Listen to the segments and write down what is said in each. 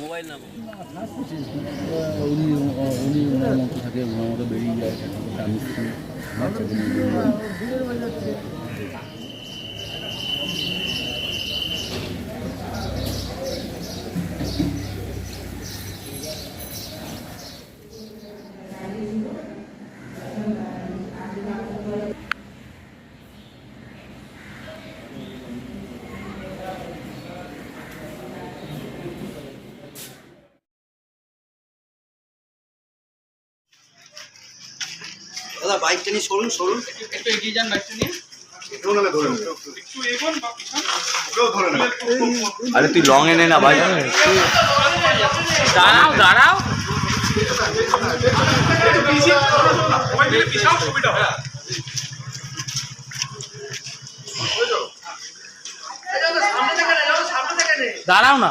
Mobile মতো থাকে ওনার বেরিয়ে যায় স্বামী নিয়ে বাচ্চাকে নিয়ে একটু এগিয়ে যান বাইকটা নিয়ে। সরুন সরুন আরে তুই লং এনে না ভাই। দাঁড়াও দাঁড়াও। দাঁড়াও না।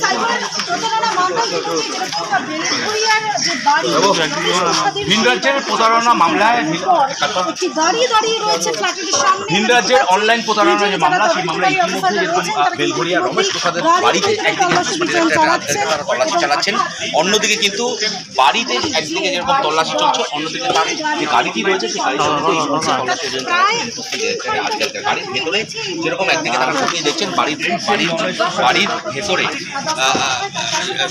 সাইবার প্রতারণা মামলা যেটা যে বাড়ি ভিন রাজ্যের প্রতারণা মামলায় দাঁড়িয়ে দাঁড়িয়ে রয়েছে ফ্ল্যাটের সামনে ভিন রাজ্যের অনলাইন প্রতারণা যে মামলা সেই ইতিমধ্যে যেরকম রমেশ প্রসাদের বাড়িতে একদিকে তল্লাশি চালাচ্ছেন অন্যদিকে কিন্তু বাড়িতে একদিকে যেরকম তল্লাশি চলছে অন্যদিকে তার যে গাড়িটি রয়েছে সেই গাড়ির আজকালকার গাড়ির ভেতরে যেরকম একদিকে তারা দেখছেন বাড়ির বাড়ির বাড়ির ভেতরে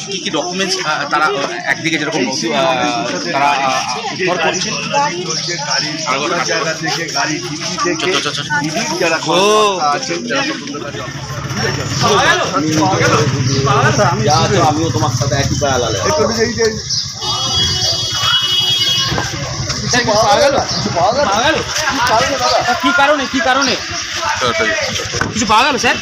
কি কি ডকুমেন্টস তারা একদিকে যেরকম তারা করছেন জায়গা থেকে গাড়ি থেকে যারা আছেন আমিও তোমার সাথে একই পায়ে লালে একটু এই যে কিছু পাওয়া গেল কিছু পাওয়া গেল কি কারণে কি কারণে? কি কারণে কিছু পাওয়া গেল স্যার?